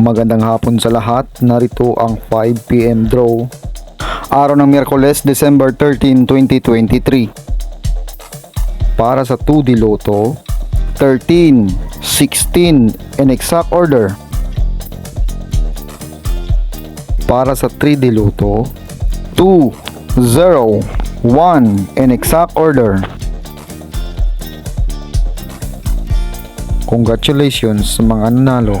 Magandang hapon sa lahat. Narito ang 5pm draw. Araw ng Miyerkules, December 13, 2023. Para sa 2D Lotto, 13, 16 in exact order. Para sa 3D Lotto, 2, 0, 1 in exact order. Congratulations sa mga nanalo.